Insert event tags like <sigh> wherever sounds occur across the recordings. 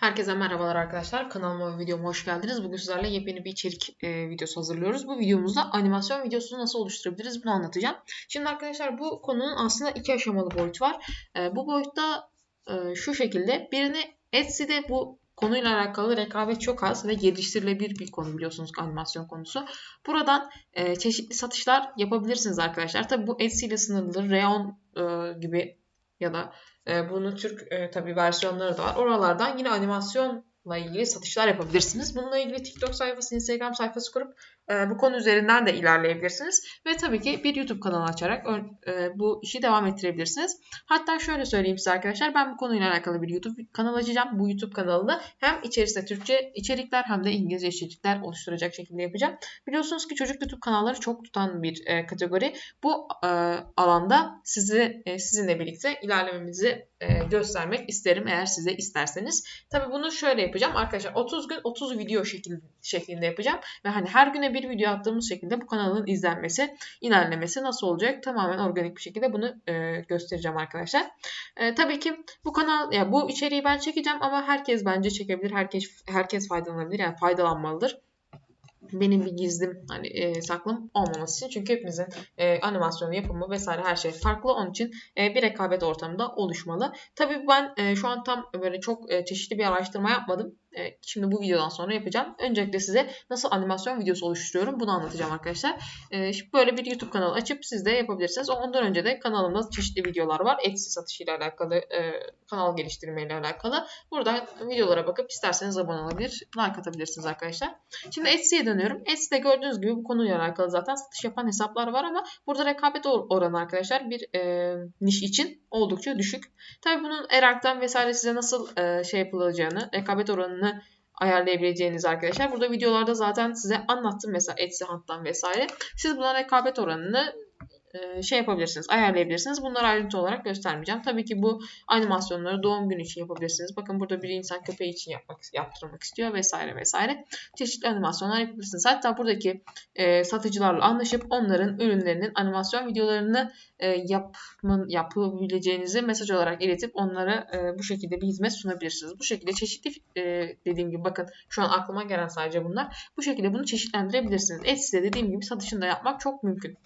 Herkese merhabalar arkadaşlar. Kanalıma ve videoma hoş geldiniz. Bugün sizlerle yepyeni bir içerik e, videosu hazırlıyoruz. Bu videomuzda animasyon videosunu nasıl oluşturabiliriz bunu anlatacağım. Şimdi arkadaşlar bu konunun aslında iki aşamalı boyut var. E, bu boyutta e, şu şekilde birini Etsy'de bu konuyla alakalı rekabet çok az ve geliştirilebilir bir konu biliyorsunuz animasyon konusu. Buradan e, çeşitli satışlar yapabilirsiniz arkadaşlar. Tabi bu Etsy ile sınırlıdır. Reon e, gibi ya da e, bunun Türk e, tabii versiyonları da var. Oralardan yine animasyonla ilgili satışlar yapabilirsiniz. Bununla ilgili TikTok sayfası, Instagram sayfası kurup bu konu üzerinden de ilerleyebilirsiniz. Ve tabii ki bir YouTube kanalı açarak e, bu işi devam ettirebilirsiniz. Hatta şöyle söyleyeyim size arkadaşlar. Ben bu konuyla alakalı bir YouTube kanalı açacağım. Bu YouTube kanalında hem içerisinde Türkçe içerikler hem de İngilizce içerikler oluşturacak şekilde yapacağım. Biliyorsunuz ki çocuk YouTube kanalları çok tutan bir e, kategori. Bu e, alanda sizi sizinle birlikte ilerlememizi göstermek isterim eğer size isterseniz. Tabii bunu şöyle yapacağım arkadaşlar. 30 gün 30 video şeklinde yapacağım ve hani her güne bir video attığımız şekilde bu kanalın izlenmesi, ilerlemesi nasıl olacak? Tamamen organik bir şekilde bunu e, göstereceğim arkadaşlar. E, tabii ki bu kanal ya bu içeriği ben çekeceğim ama herkes bence çekebilir. Herkes herkes faydalanabilir. Yani faydalanmalıdır benim bir gizlim hani e, saklım olmaması için. Çünkü hepimizin e, animasyon yapımı vesaire her şey farklı. Onun için e, bir rekabet ortamında oluşmalı. Tabii ben e, şu an tam böyle çok e, çeşitli bir araştırma yapmadım. E, şimdi bu videodan sonra yapacağım. Öncelikle size nasıl animasyon videosu oluşturuyorum bunu anlatacağım arkadaşlar. E, şimdi böyle bir YouTube kanalı açıp siz de yapabilirsiniz. Ondan önce de kanalımda çeşitli videolar var. Etsy satışıyla alakalı, e, kanal geliştirmeyle alakalı. Buradan videolara bakıp isterseniz abone olabilir, like atabilirsiniz arkadaşlar. Şimdi Etsy'ye dönüyorum. Etsy'de gördüğünüz gibi bu konuyla alakalı zaten satış yapan hesaplar var ama burada rekabet oranı arkadaşlar bir e, niş için oldukça düşük. Tabii bunun Erank'tan vesaire size nasıl şey yapılacağını, rekabet oranını ayarlayabileceğiniz arkadaşlar. Burada videolarda zaten size anlattım mesela Etsy Hunt'tan vesaire. Siz buna rekabet oranını şey yapabilirsiniz, ayarlayabilirsiniz. Bunları ayrıntı olarak göstermeyeceğim. Tabii ki bu animasyonları doğum günü için yapabilirsiniz. Bakın burada bir insan köpeği için yapmak, yaptırmak istiyor vesaire vesaire. Çeşitli animasyonlar yapabilirsiniz. Hatta buradaki e, satıcılarla anlaşıp onların ürünlerinin animasyon videolarını e, yapın, yapabileceğinizi mesaj olarak iletip onlara e, bu şekilde bir hizmet sunabilirsiniz. Bu şekilde çeşitli e, dediğim gibi bakın şu an aklıma gelen sadece bunlar. Bu şekilde bunu çeşitlendirebilirsiniz. Etsy'de dediğim gibi satışını da yapmak çok mümkün.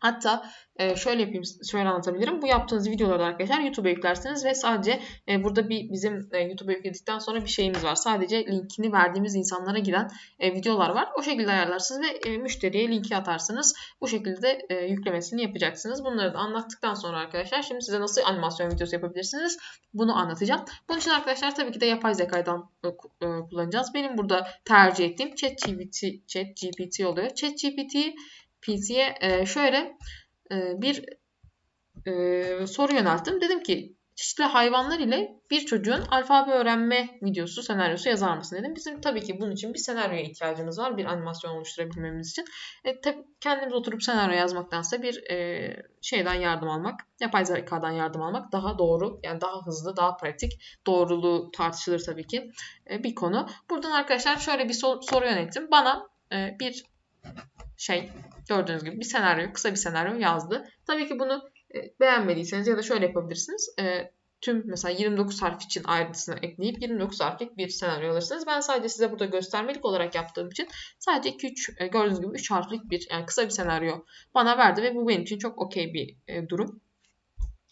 Hatta e, şöyle yapayım, şöyle anlatabilirim. Bu yaptığınız videoları arkadaşlar YouTube'a yüklersiniz ve sadece e, burada bir bizim e, YouTube'a yükledikten sonra bir şeyimiz var. Sadece linkini verdiğimiz insanlara giden videolar var. O şekilde ayarlarsınız ve müşteriye linki atarsınız. Bu şekilde yüklemesini yapacaksınız. Bunları da anlattıktan sonra arkadaşlar şimdi size nasıl animasyon videosu yapabilirsiniz bunu anlatacağım. Bunun için arkadaşlar tabii ki de yapay zekadan kullanacağız. Benim burada tercih ettiğim ChatGPT, ChatGPT oluyor. ChatGPT PC'ye e, şöyle e, bir e, soru yönelttim. Dedim ki çeşitli hayvanlar ile bir çocuğun alfabe öğrenme videosu, senaryosu yazar mısın dedim. Bizim tabii ki bunun için bir senaryoya ihtiyacımız var. Bir animasyon oluşturabilmemiz için. E, tabii kendimiz oturup senaryo yazmaktansa bir e, şeyden yardım almak, yapay zekadan yardım almak daha doğru. Yani daha hızlı, daha pratik. Doğruluğu tartışılır tabii ki e, bir konu. Buradan arkadaşlar şöyle bir sor, soru yönettim. Bana e, bir şey gördüğünüz gibi bir senaryo, kısa bir senaryo yazdı. Tabii ki bunu e, beğenmediyseniz ya da şöyle yapabilirsiniz. E, tüm mesela 29 harf için ayrıntısını ekleyip 29 harflik bir senaryo alırsınız. Ben sadece size burada göstermelik olarak yaptığım için sadece 2-3 e, gördüğünüz gibi 3 harflik bir yani kısa bir senaryo bana verdi ve bu benim için çok okey bir durum.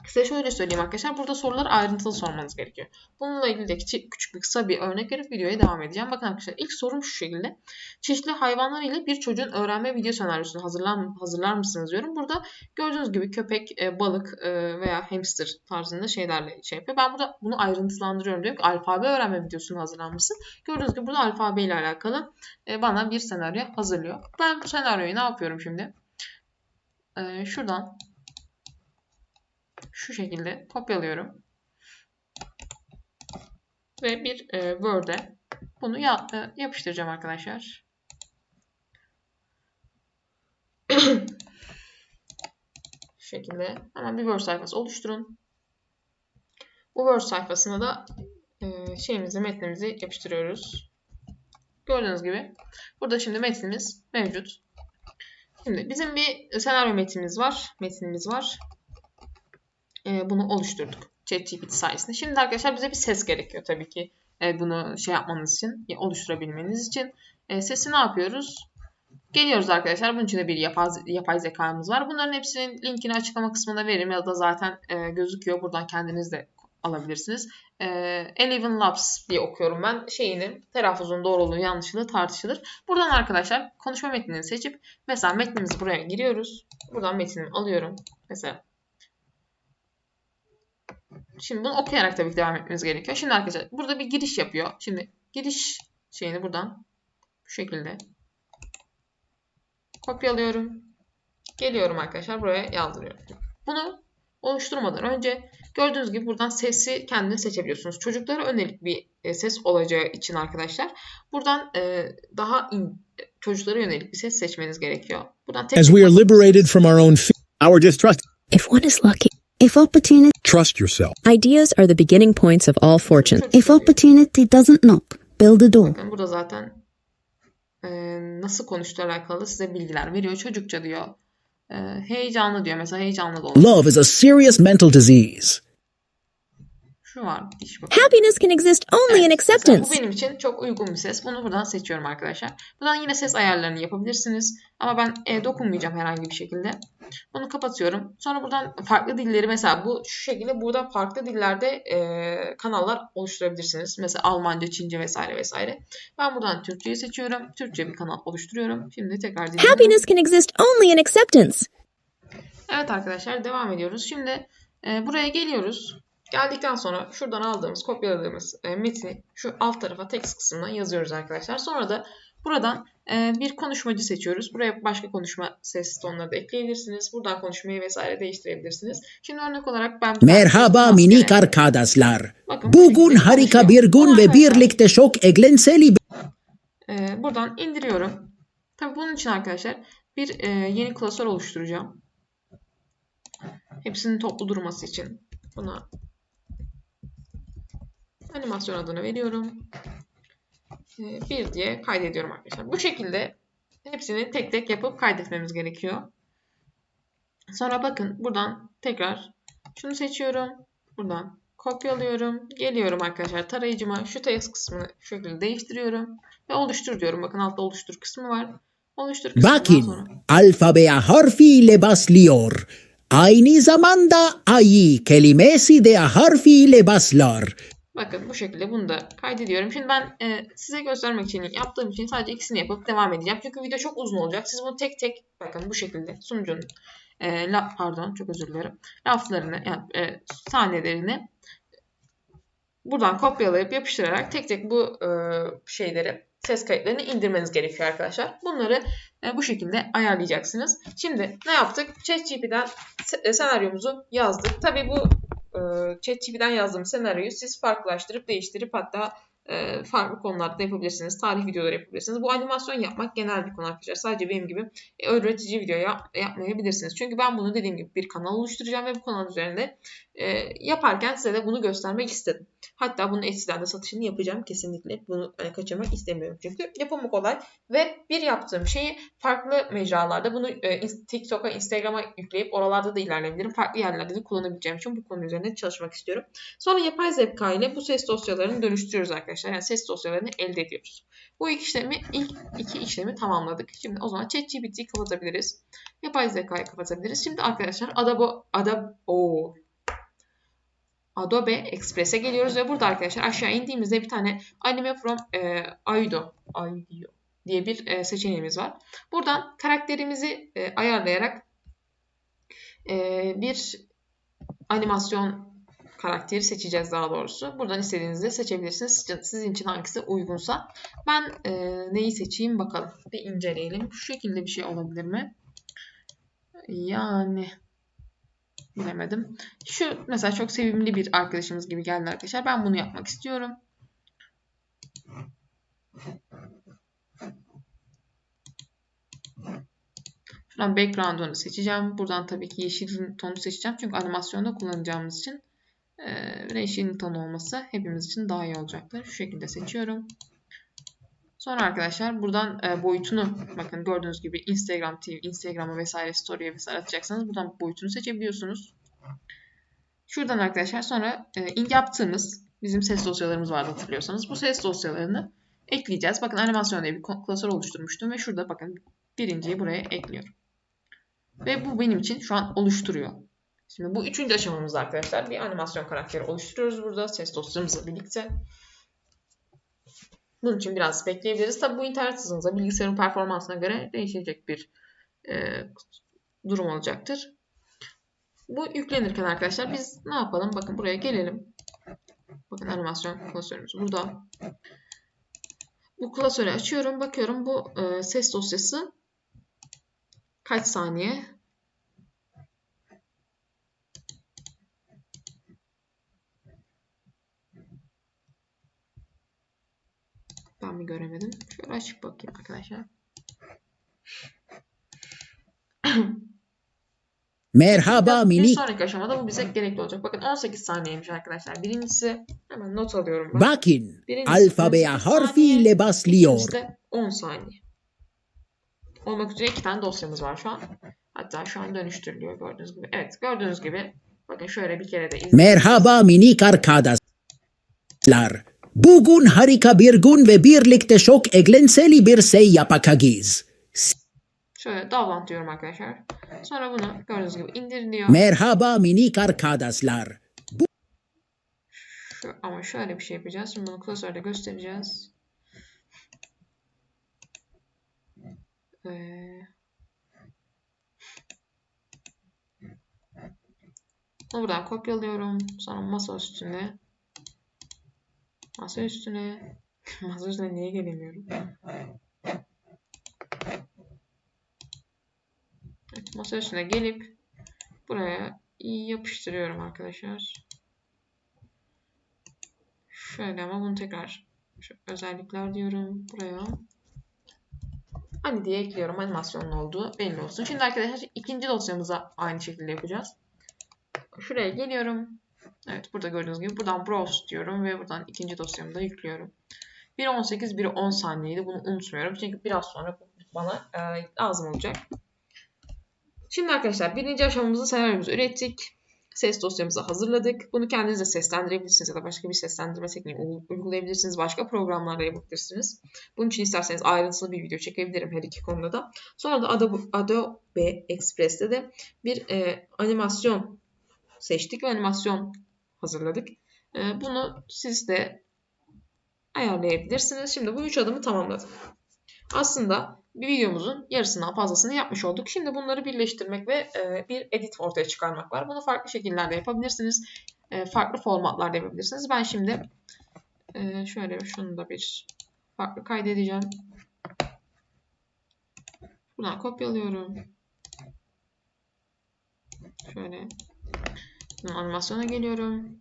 Size şöyle söyleyeyim arkadaşlar. Burada soruları ayrıntılı sormanız gerekiyor. Bununla ilgili de küçük bir kısa bir örnek verip videoya devam edeceğim. Bakın arkadaşlar ilk sorum şu şekilde. Çeşitli hayvanlar ile bir çocuğun öğrenme video senaryosunu hazırlar, hazırlar mısınız diyorum. Burada gördüğünüz gibi köpek, e, balık e, veya hamster tarzında şeylerle şey yapıyor. Ben burada bunu ayrıntılandırıyorum diyorum ki alfabe öğrenme videosunu hazırlanmışsın. Gördüğünüz gibi burada alfabe ile alakalı e, bana bir senaryo hazırlıyor. Ben bu senaryoyu ne yapıyorum şimdi? Şuradan şu şekilde kopyalıyorum. Ve bir e, Word'e bunu ya, e, yapıştıracağım arkadaşlar. şu şekilde hemen bir Word sayfası oluşturun. Bu Word sayfasına da e, şeyimizi, metnimizi yapıştırıyoruz. Gördüğünüz gibi burada şimdi metnimiz mevcut. Şimdi bizim bir senaryo metnimiz var. Metnimiz var. E, bunu oluşturduk. ChatGPT sayesinde. Şimdi arkadaşlar bize bir ses gerekiyor tabii ki e, bunu şey yapmanız için, oluşturabilmeniz için. E, sesi ne yapıyoruz? Geliyoruz arkadaşlar. Bunun için de bir yapay, yapay zekamız var. Bunların hepsinin linkini açıklama kısmında veririm ya da zaten e, gözüküyor. Buradan kendiniz de alabilirsiniz. E, Eleven Labs diye okuyorum ben. Şeyini, telaffuzun doğruluğu yanlışlığı tartışılır. Buradan arkadaşlar konuşma metnini seçip mesela metnimizi buraya giriyoruz. Buradan metnimi alıyorum. Mesela Şimdi bunu okuyarak tabii ki devam etmeniz gerekiyor. Şimdi arkadaşlar burada bir giriş yapıyor. Şimdi giriş şeyini buradan bu şekilde kopyalıyorum. Geliyorum arkadaşlar buraya yazdırıyorum. Bunu oluşturmadan önce gördüğünüz gibi buradan sesi kendiniz seçebiliyorsunuz. Çocuklara yönelik bir e, ses olacağı için arkadaşlar buradan e, daha in, çocuklara yönelik bir ses seçmeniz gerekiyor. Buradan tek As we are liberated from our own fear, Our distrust. If one is lucky, if opportunity, Trust yourself. Ideas are the beginning points of all fortune. İf opportunity doesn't knock, build a door. Bakın burada zaten e, nasıl konuştuğu alakalı size bilgiler veriyor. Çocukça diyor. E, heyecanlı diyor. Mesela heyecanlı da olur. Love is a serious mental disease. Şu var. iş bakın. Happiness can exist only in acceptance. Bu benim için çok uygun bir ses. Bunu buradan seçiyorum arkadaşlar. Buradan yine ses ayarlarını yapabilirsiniz. Ama ben e, dokunmayacağım herhangi bir şekilde. Bunu kapatıyorum. Sonra buradan farklı dilleri mesela bu şu şekilde burada farklı dillerde e, kanallar oluşturabilirsiniz. Mesela Almanca, Çince vesaire vesaire. Ben buradan Türkçeyi seçiyorum. Türkçe bir kanal oluşturuyorum. Şimdi tekrar dinliyorum. Happiness can exist only in acceptance. Evet arkadaşlar devam ediyoruz. Şimdi e, buraya geliyoruz. Geldikten sonra şuradan aldığımız, kopyaladığımız e, metni şu alt tarafa text kısmına yazıyoruz arkadaşlar. Sonra da buradan e, bir konuşmacı seçiyoruz. Buraya başka konuşma ses tonları da ekleyebilirsiniz. Buradan konuşmayı vesaire değiştirebilirsiniz. Şimdi örnek olarak ben... Merhaba minik arkadaşlar. Bakın bu Bugün harika bir gün ve birlikte çok eğlenceli e, buradan indiriyorum. Tabii bunun için arkadaşlar bir e, yeni klasör oluşturacağım. Hepsinin toplu durması için. Buna animasyon adını veriyorum. E, bir diye kaydediyorum arkadaşlar. Bu şekilde hepsini tek tek yapıp kaydetmemiz gerekiyor. Sonra bakın buradan tekrar şunu seçiyorum. Buradan kopyalıyorum. Geliyorum arkadaşlar tarayıcıma. Şu text kısmını şu şekilde değiştiriyorum. Ve oluştur diyorum. Bakın altta oluştur kısmı var. Oluştur kısmından Bakın sonra. alfabe harfiyle başlıyor. Aynı zamanda ayı kelimesi de harfiyle başlar. Bakın bu şekilde bunu da kaydediyorum. Şimdi ben e, size göstermek için yaptığım için sadece ikisini yapıp devam edeceğim. Çünkü video çok uzun olacak. Siz bunu tek tek bakın bu şekilde sunucunun e, la, pardon çok özür dilerim. Laflarını yani e, sahnelerini buradan kopyalayıp yapıştırarak tek tek bu e, şeyleri ses kayıtlarını indirmeniz gerekiyor arkadaşlar. Bunları e, bu şekilde ayarlayacaksınız. Şimdi ne yaptık? ChatGPT'den se- senaryomuzu yazdık. Tabii bu e, ChatGPT'den yazdığım senaryoyu siz farklılaştırıp değiştirip hatta e, farklı konularda da yapabilirsiniz. Tarih videoları yapabilirsiniz. Bu animasyon yapmak genel bir konu arkadaşlar. Sadece benim gibi e, öğretici video yap, yapmayabilirsiniz. Çünkü ben bunu dediğim gibi bir kanal oluşturacağım ve bu kanal üzerinde e, yaparken size de bunu göstermek istedim. Hatta bunun Etsy'den de satışını yapacağım kesinlikle. Bunu e, kaçırmak istemiyorum çünkü. Yapımı kolay ve bir yaptığım şeyi farklı mecralarda bunu e, TikTok'a, Instagram'a yükleyip oralarda da ilerleyebilirim. Farklı yerlerde de kullanabileceğim için bu konu üzerinde çalışmak istiyorum. Sonra yapay zeka ile bu ses dosyalarını dönüştürüyoruz arkadaşlar. Yani ses dosyalarını elde ediyoruz. Bu iki işlemi ilk iki işlemi tamamladık. Şimdi o zaman ChatGPT'yi kapatabiliriz. Yapay zekayı kapatabiliriz. Şimdi arkadaşlar Adobe Adobe Adobe Express'e geliyoruz ve burada arkadaşlar aşağı indiğimizde bir tane Anime from e, Aido, Aido diye bir e, seçeneğimiz var. Buradan karakterimizi e, ayarlayarak e, bir animasyon karakteri seçeceğiz daha doğrusu. Buradan istediğinizi de seçebilirsiniz. Sizin- için hangisi uygunsa. Ben e, neyi seçeyim bakalım. Bir inceleyelim. Şu şekilde bir şey olabilir mi? Yani bilemedim. Şu mesela çok sevimli bir arkadaşımız gibi geldi arkadaşlar. Ben bunu yapmak istiyorum. Şuradan background'unu seçeceğim. Buradan tabii ki yeşil tonu seçeceğim. Çünkü animasyonda kullanacağımız için e, yeşil ton olması hepimiz için daha iyi olacaktır. Şu şekilde seçiyorum. Sonra arkadaşlar buradan e, boyutunu bakın gördüğünüz gibi Instagram TV, Instagram'a vesaire story'e vesaire atacaksanız buradan boyutunu seçebiliyorsunuz. Şuradan arkadaşlar sonra e, yaptığımız bizim ses dosyalarımız vardı hatırlıyorsanız. Bu ses dosyalarını ekleyeceğiz. Bakın animasyon diye bir klasör oluşturmuştum ve şurada bakın birinciyi buraya ekliyorum. Ve bu benim için şu an oluşturuyor. Şimdi bu üçüncü aşamamız arkadaşlar. Bir animasyon karakteri oluşturuyoruz burada ses dosyamızla birlikte. Bunun için biraz bekleyebiliriz. Tabi bu internet hızınıza, bilgisayarın performansına göre değişecek bir e, durum olacaktır. Bu yüklenirken arkadaşlar biz ne yapalım? Bakın buraya gelelim. Bakın animasyon klasörümüz burada. Bu klasörü açıyorum. Bakıyorum bu e, ses dosyası kaç saniye? Ben mi göremedim? Şöyle açıp bakayım arkadaşlar. <coughs> Merhaba Bir minik. sonraki aşamada bu bize gerekli olacak. Bakın 18 saniyeymiş arkadaşlar. Birincisi hemen not alıyorum ben. Bakın Birincisi alfabeya 18 saniye, harfiyle başlıyor. İkincisi de 10 saniye. Olmak üzere iki tane dosyamız var şu an. Hatta şu an dönüştürülüyor gördüğünüz gibi. Evet gördüğünüz gibi bakın şöyle bir kere de izleyin. Merhaba minik arkadaşlar. Bugün harika bir gün ve birlikte çok eğlenceli bir şey yapacağız. Şöyle download diyorum arkadaşlar. Sonra bunu gördüğünüz gibi indir diyor. Merhaba minik arkadaşlar. Şu- ama şöyle bir şey yapacağız. Şimdi bunu klasörde göstereceğiz. Ee, buradan kopyalıyorum. Sonra masa üstüne. Masa üstüne. <laughs> masa üstüne niye gelemiyorum? Evet, masa üstüne gelip buraya yapıştırıyorum arkadaşlar. Şöyle ama bunu tekrar şu özellikler diyorum buraya. Hani diye ekliyorum animasyonun olduğu belli olsun. Şimdi arkadaşlar ikinci dosyamıza aynı şekilde yapacağız. Şuraya geliyorum. Evet burada gördüğünüz gibi buradan browse diyorum ve buradan ikinci dosyamı da yüklüyorum. Biri 18, biri 10 saniyeydi. Bunu unutmuyorum. Çünkü biraz sonra bana e, lazım olacak. Şimdi arkadaşlar birinci aşamamızı senaryomuzu ürettik. Ses dosyamızı hazırladık. Bunu kendiniz de seslendirebilirsiniz ya da başka bir seslendirme tekniği uygulayabilirsiniz. Başka programlarla yapabilirsiniz. Bunun için isterseniz ayrıntılı bir video çekebilirim her iki konuda da. Sonra da Adobe, Adobe Express'te de bir e, animasyon seçtik ve animasyon hazırladık. E, bunu siz de ayarlayabilirsiniz. Şimdi bu üç adımı tamamladık. Aslında bir videomuzun yarısından fazlasını yapmış olduk. Şimdi bunları birleştirmek ve e, bir edit ortaya çıkarmak var. Bunu farklı şekillerde yapabilirsiniz. E, farklı formatlarda yapabilirsiniz. Ben şimdi e, şöyle şunu da bir farklı kaydedeceğim. Buradan kopyalıyorum. Şöyle animasyona geliyorum.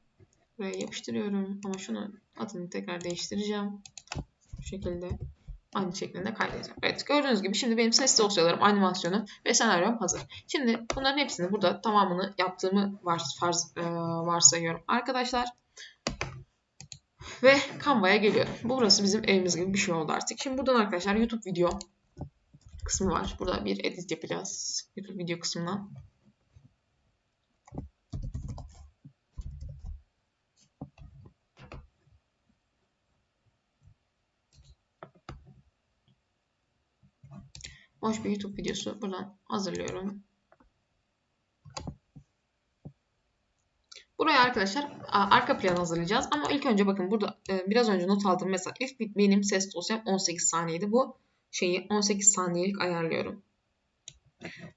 Buraya yapıştırıyorum. Ama şunu adını tekrar değiştireceğim. Bu şekilde aynı şeklinde kaydedeceğim. Evet gördüğünüz gibi şimdi benim ses dosyalarım, animasyonum ve senaryom hazır. Şimdi bunların hepsini burada tamamını yaptığımı vars, farz, e, varsayıyorum arkadaşlar. Ve Canva'ya geliyorum. Bu burası bizim evimiz gibi bir şey oldu artık. Şimdi buradan arkadaşlar YouTube video kısmı var. Burada bir edit yapacağız. YouTube video kısmından. Boş bir YouTube videosu buradan hazırlıyorum. Buraya arkadaşlar arka plan hazırlayacağız. Ama ilk önce bakın burada e, biraz önce not aldığım mesela bir- benim ses dosyam 18 saniyeydi. Bu şeyi 18 saniyelik ayarlıyorum.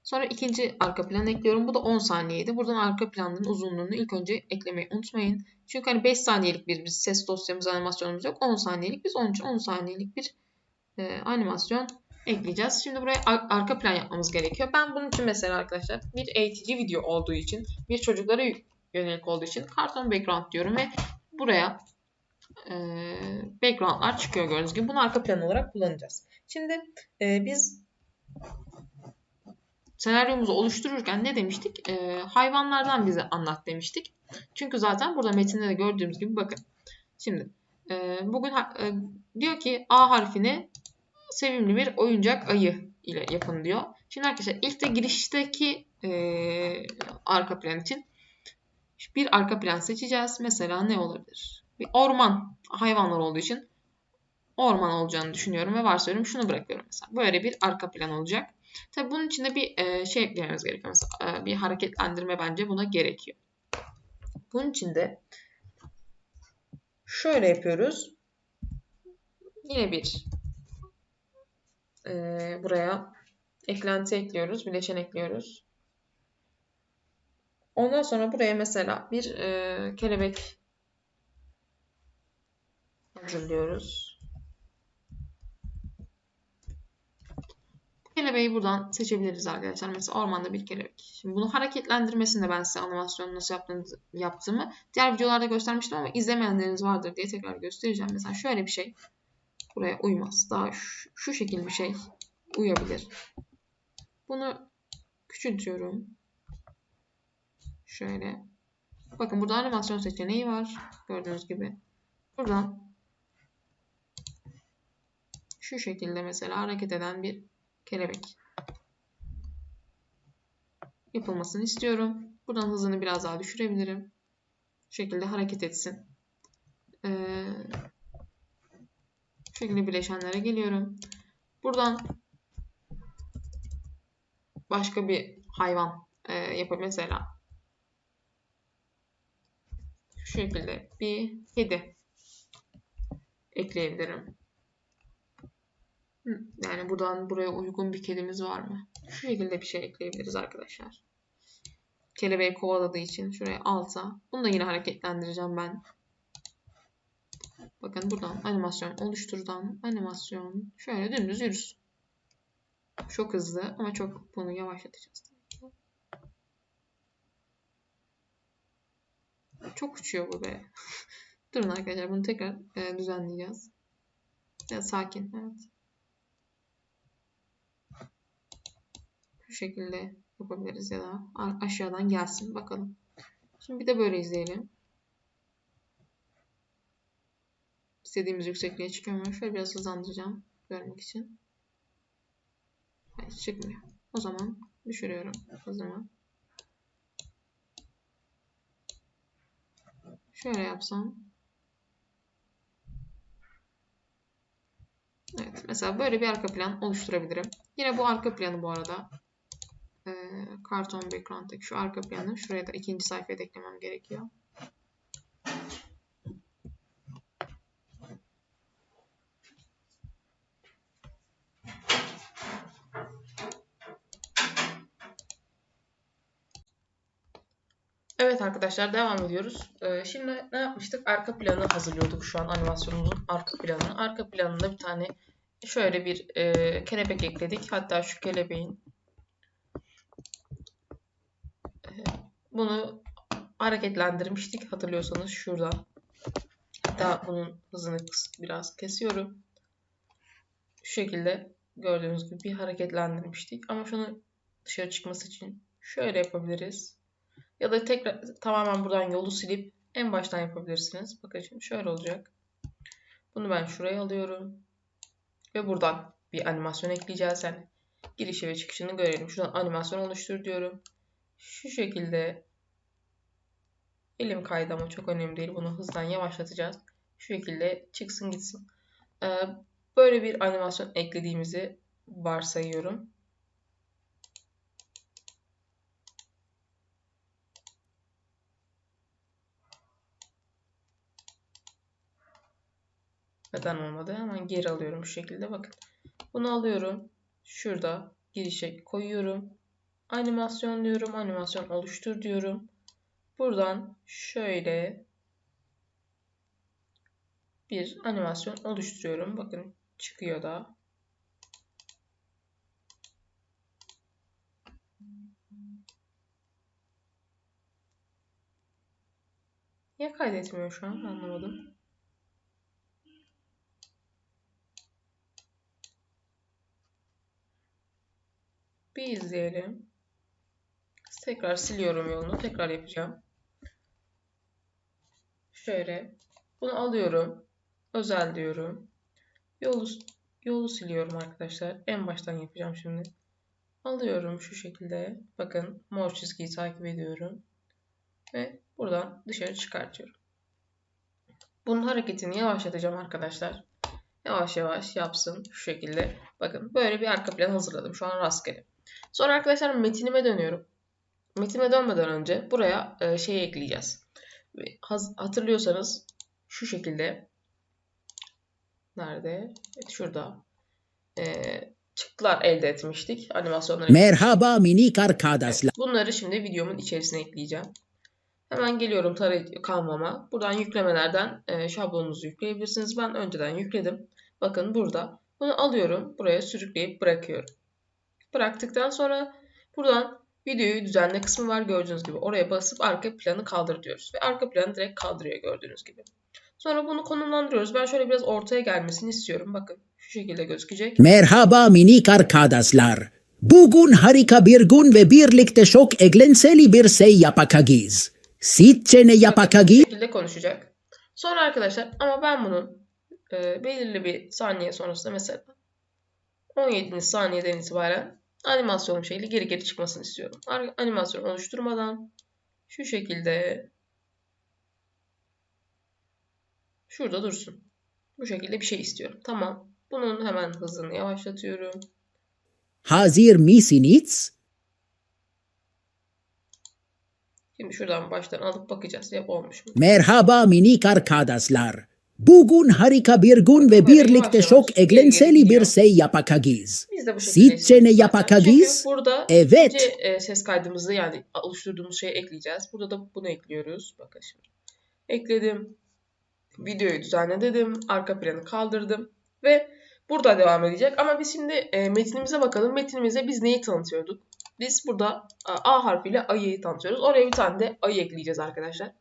Sonra ikinci arka plan ekliyorum. Bu da 10 saniyeydi. Buradan arka planların uzunluğunu ilk önce eklemeyi unutmayın. Çünkü hani 5 saniyelik bir biz ses dosyamız, animasyonumuz yok. 10 saniyelik biz onun için 10 saniyelik bir e, animasyon ekleyeceğiz. Şimdi buraya ar- arka plan yapmamız gerekiyor. Ben bunun için mesela arkadaşlar bir eğitici video olduğu için, bir çocuklara yönelik olduğu için karton background diyorum ve buraya e, backgroundlar çıkıyor gördüğünüz gibi. Bunu arka plan olarak kullanacağız. Şimdi e, biz senaryomuzu oluştururken ne demiştik? E, hayvanlardan bize anlat demiştik. Çünkü zaten burada metinde de gördüğümüz gibi bakın. Şimdi e, bugün e, diyor ki A harfini sevimli bir oyuncak ayı ile yapın diyor. Şimdi arkadaşlar ilk de girişteki e, arka plan için bir arka plan seçeceğiz. Mesela ne olabilir? bir orman hayvanlar olduğu için orman olacağını düşünüyorum ve varsayıyorum şunu bırakıyorum mesela. Böyle bir arka plan olacak. Tabi bunun içinde bir e, şey eklememiz gerekiyor. Mesela e, bir hareketlendirme bence buna gerekiyor. Bunun için de şöyle yapıyoruz. Yine bir e, buraya eklenti ekliyoruz. Bileşen ekliyoruz. Ondan sonra buraya mesela bir e, kelebek hazırlıyoruz. Kelebeği buradan seçebiliriz arkadaşlar. Mesela ormanda bir kelebek. Şimdi bunu hareketlendirmesinde ben size animasyonu nasıl yaptığınızı, yaptığımı diğer videolarda göstermiştim ama izlemeyenleriniz vardır diye tekrar göstereceğim. Mesela şöyle bir şey buraya uymaz. Daha şu, şu şekil bir şey uyabilir. Bunu küçültüyorum. Şöyle. Bakın burada animasyon seçeneği var. Gördüğünüz gibi. Buradan şu şekilde mesela hareket eden bir kelebek yapılmasını istiyorum. Buradan hızını biraz daha düşürebilirim. Şu şekilde hareket etsin. Ee, şekilde bileşenlere geliyorum. Buradan başka bir hayvan e, yapıp mesela şu şekilde bir kedi ekleyebilirim. Yani buradan buraya uygun bir kedimiz var mı? Şu şekilde bir şey ekleyebiliriz arkadaşlar. Kelebeği kovaladığı için şuraya alta. Bunu da yine hareketlendireceğim ben. Bakın buradan animasyon oluşturdan animasyon şöyle dümdüz yürüsün. Çok hızlı ama çok bunu yavaşlatacağız. Çok uçuyor bu be. <laughs> Durun arkadaşlar bunu tekrar e, düzenleyeceğiz. Ya, sakin evet. Şu şekilde yapabiliriz ya da aşağıdan gelsin bakalım. Şimdi bir de böyle izleyelim. İstediğimiz yüksekliğe çıkıyor mu? Şöyle biraz hızlandıracağım görmek için. Hayır çıkmıyor. O zaman düşürüyorum hızımı. Şöyle yapsam. Evet mesela böyle bir arka plan oluşturabilirim. Yine bu arka planı bu arada e, karton background'daki şu arka planı şuraya da ikinci sayfaya eklemem gerekiyor. Evet arkadaşlar devam ediyoruz. Ee, şimdi ne yapmıştık? Arka planı hazırlıyorduk şu an animasyonumuzun arka planını. Arka planında bir tane şöyle bir e, kelebek ekledik. Hatta şu kelebeğin e, bunu hareketlendirmiştik hatırlıyorsanız şurada. Hatta bunun hızını biraz kesiyorum. Şu şekilde gördüğünüz gibi bir hareketlendirmiştik. Ama şunu dışarı çıkması için şöyle yapabiliriz. Ya da tekrar tamamen buradan yolu silip en baştan yapabilirsiniz. Bakın şimdi şöyle olacak. Bunu ben şuraya alıyorum. Ve buradan bir animasyon ekleyeceğiz. Yani girişi ve çıkışını görelim. Şuradan animasyon oluştur diyorum. Şu şekilde elim kaydı ama çok önemli değil. Bunu hızdan yavaşlatacağız. Şu şekilde çıksın gitsin. Ee, böyle bir animasyon eklediğimizi varsayıyorum. Neden olmadı? Hemen geri alıyorum şu şekilde. Bakın. Bunu alıyorum. Şurada girişe koyuyorum. Animasyon diyorum. Animasyon oluştur diyorum. Buradan şöyle bir animasyon oluşturuyorum. Bakın çıkıyor da. Niye kaydetmiyor şu an? Anlamadım. Bir izleyelim. Tekrar siliyorum yolunu. Tekrar yapacağım. Şöyle. Bunu alıyorum. Özel diyorum. Yolu, yolu siliyorum arkadaşlar. En baştan yapacağım şimdi. Alıyorum şu şekilde. Bakın mor çizgiyi takip ediyorum. Ve buradan dışarı çıkartıyorum. Bunun hareketini yavaşlatacağım arkadaşlar. Yavaş yavaş yapsın şu şekilde. Bakın böyle bir arka plan hazırladım. Şu an rastgele. Sonra arkadaşlar metinime dönüyorum. Metinime dönmeden önce buraya e, şeyi ekleyeceğiz. Hatırlıyorsanız şu şekilde nerede? Evet, şurada. E, çıktılar elde etmiştik. Animasyonları Merhaba minik arkadaşlar. Bunları şimdi videomun içerisine ekleyeceğim. Hemen geliyorum tarayıcı kalmama. Buradan yüklemelerden e, şablonunuzu yükleyebilirsiniz. Ben önceden yükledim. Bakın burada. Bunu alıyorum. Buraya sürükleyip bırakıyorum. Bıraktıktan sonra buradan videoyu düzenle kısmı var gördüğünüz gibi. Oraya basıp arka planı kaldır diyoruz. Ve arka planı direkt kaldırıyor gördüğünüz gibi. Sonra bunu konumlandırıyoruz. Ben şöyle biraz ortaya gelmesini istiyorum. Bakın şu şekilde gözükecek. Merhaba minik arkadaşlar. Bugün harika bir gün ve birlikte çok eğlenceli bir şey yapacağız. Sizce ne Bu yapacağız? şekilde konuşacak. Sonra arkadaşlar ama ben bunun e, belirli bir saniye sonrasında mesela 17. saniyeden itibaren animasyonum şeyle geri geri çıkmasını istiyorum. Animasyon oluşturmadan şu şekilde şurada dursun. Bu şekilde bir şey istiyorum. Tamam. Bunun hemen hızını yavaşlatıyorum. Hazır mısınız? Şimdi şuradan baştan alıp bakacağız. Yap olmuş mu? Merhaba minik arkadaşlar. Bugün harika bir gün ve birlikte çok eğlenceli bir şey yapacağız. Biz de bu şekilde Sizce ne yapacağız? Çünkü burada Evet. e, ses kaydımızı yani oluşturduğumuz şeyi ekleyeceğiz. Burada da bunu ekliyoruz. Bakın şimdi. Ekledim. Videoyu düzenle dedim. Arka planı kaldırdım. Ve burada devam edecek. Ama biz şimdi e, metnimize bakalım. Metnimize biz neyi tanıtıyorduk? Biz burada a, A harfiyle ayıyı tanıtıyoruz. Oraya bir tane de ayı ekleyeceğiz arkadaşlar.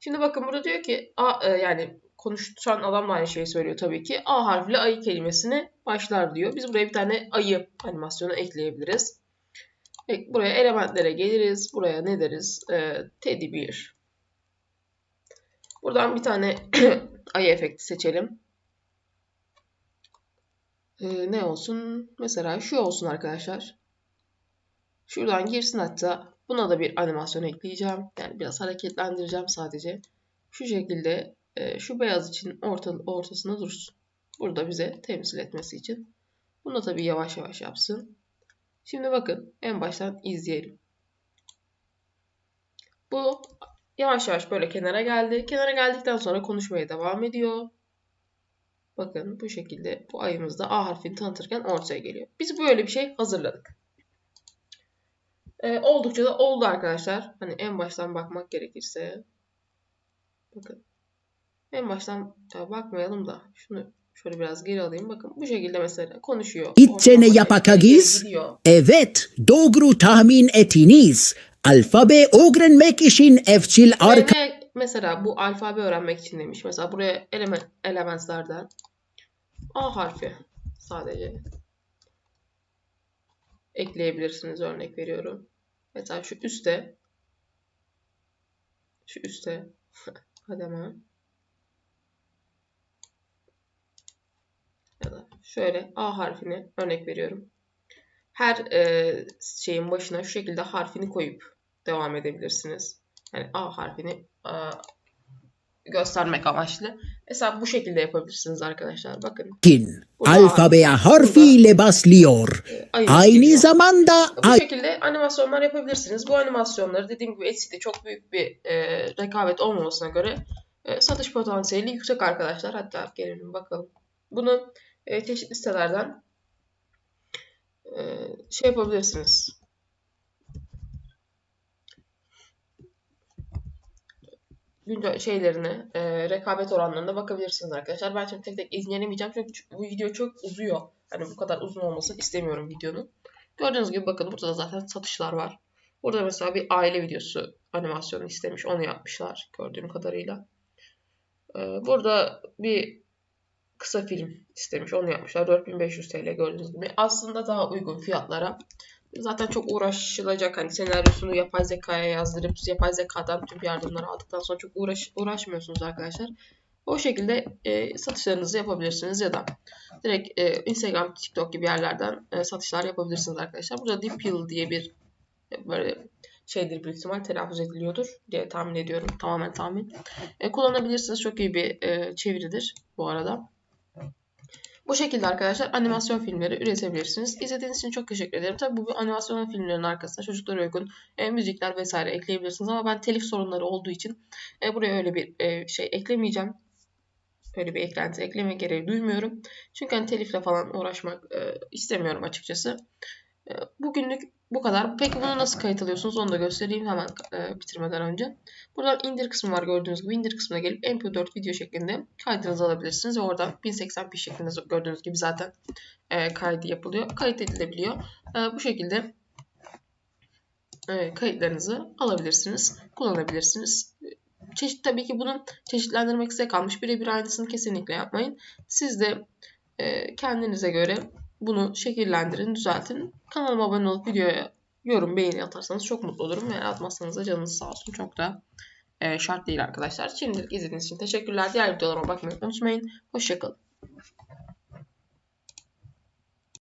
Şimdi bakın burada diyor ki A, e, yani konuşan adam da aynı şeyi söylüyor tabii ki. A harfiyle ayı kelimesini başlar diyor. Biz buraya bir tane ayı animasyonu ekleyebiliriz. E, Buraya elementlere geliriz. Buraya ne deriz? E, teddy bear. Buradan bir tane <clears throat> ayı efekti seçelim. E, ne olsun? Mesela şu olsun arkadaşlar. Şuradan girsin hatta. Buna da bir animasyon ekleyeceğim. Yani biraz hareketlendireceğim sadece. Şu şekilde e, şu beyaz için orta, ortasına dursun. Burada bize temsil etmesi için. Bunu da tabii yavaş yavaş yapsın. Şimdi bakın en baştan izleyelim. Bu yavaş yavaş böyle kenara geldi. Kenara geldikten sonra konuşmaya devam ediyor. Bakın bu şekilde bu ayımız da A harfini tanıtırken ortaya geliyor. Biz böyle bir şey hazırladık. Ee, oldukça da oldu arkadaşlar. Hani en baştan bakmak gerekirse. Bakın. En baştan ya bakmayalım da şunu şöyle biraz geri alayım. Bakın bu şekilde mesela konuşuyor. İçe ne Ortalama yapacağız? gidiyor. Evet, doğru tahmin ettiniz. Alfabe öğrenmek için evcil arka... Ve mesela bu alfabe öğrenmek için demiş. Mesela buraya element, elementlerden A harfi sadece ekleyebilirsiniz. Örnek veriyorum. Mesela şu üste şu üste <laughs> hadi ama ya da şöyle A harfini örnek veriyorum. Her e, şeyin başına şu şekilde harfini koyup devam edebilirsiniz. Yani A harfini e, göstermek amaçlı. Mesela bu şekilde yapabilirsiniz arkadaşlar. Bakın. Burada Alfabeye harfiyle başlıyor. e, Aynı zamanda Bu şekilde animasyonlar yapabilirsiniz. Bu animasyonları dediğim gibi Etsy'de çok büyük bir e, rekabet olmamasına göre e, satış potansiyeli yüksek arkadaşlar. Hatta gelelim bakalım. Bunu e, çeşitli sitelerden e, şey yapabilirsiniz. güncel şeylerine, e, rekabet oranlarına bakabilirsiniz arkadaşlar. Ben şimdi tek tek izleyemeyeceğim çünkü bu video çok uzuyor. Hani bu kadar uzun olmasını istemiyorum videonun. Gördüğünüz gibi bakın burada da zaten satışlar var. Burada mesela bir aile videosu animasyonu istemiş. Onu yapmışlar gördüğüm kadarıyla. E, burada bir kısa film istemiş. Onu yapmışlar. 4500 TL gördüğünüz gibi. Aslında daha uygun fiyatlara. Zaten çok uğraşılacak hani senaryosunu yapay zekaya yazdırıp yapay zekadan tüm yardımları aldıktan sonra çok uğraş uğraşmıyorsunuz arkadaşlar. O şekilde e, satışlarınızı yapabilirsiniz ya da direkt e, Instagram, TikTok gibi yerlerden e, satışlar yapabilirsiniz arkadaşlar. Burada Deep Peel diye bir e, böyle şeydir büyük ihtimal telaffuz ediliyordur diye tahmin ediyorum. Tamamen tahmin. E, kullanabilirsiniz. Çok iyi bir e, çeviridir bu arada. Bu şekilde arkadaşlar animasyon filmleri üretebilirsiniz. İzlediğiniz için çok teşekkür ederim. Tabii bu animasyon filmlerinin arkasına çocuklara uygun e, müzikler vesaire ekleyebilirsiniz. Ama ben telif sorunları olduğu için e, buraya öyle bir e, şey eklemeyeceğim. Öyle bir eklenti ekleme gereği duymuyorum. Çünkü hani telifle falan uğraşmak e, istemiyorum açıkçası. Bugünlük bu kadar. Peki bunu nasıl kayıt alıyorsunuz onu da göstereyim hemen e, bitirmeden önce. Buradan indir kısmı var gördüğünüz gibi. indir kısmına gelip MP4 video şeklinde kaydınızı alabilirsiniz. Ve oradan 1080p şeklinde gördüğünüz gibi zaten e, kaydı yapılıyor. Kayıt edilebiliyor. E, bu şekilde kayıtlarınızı alabilirsiniz. Kullanabilirsiniz. Çeşit tabii ki bunun çeşitlendirmek size kalmış. Birebir aynısını kesinlikle yapmayın. Siz de kendinize göre bunu şekillendirin, düzeltin. Kanalıma abone olup videoya yorum, beğeni atarsanız çok mutlu olurum. Eğer atmazsanız da canınız sağ olsun. Çok da e, şart değil arkadaşlar. Şimdilik izlediğiniz için teşekkürler. Diğer videolarıma bakmayı unutmayın. Hoşçakalın.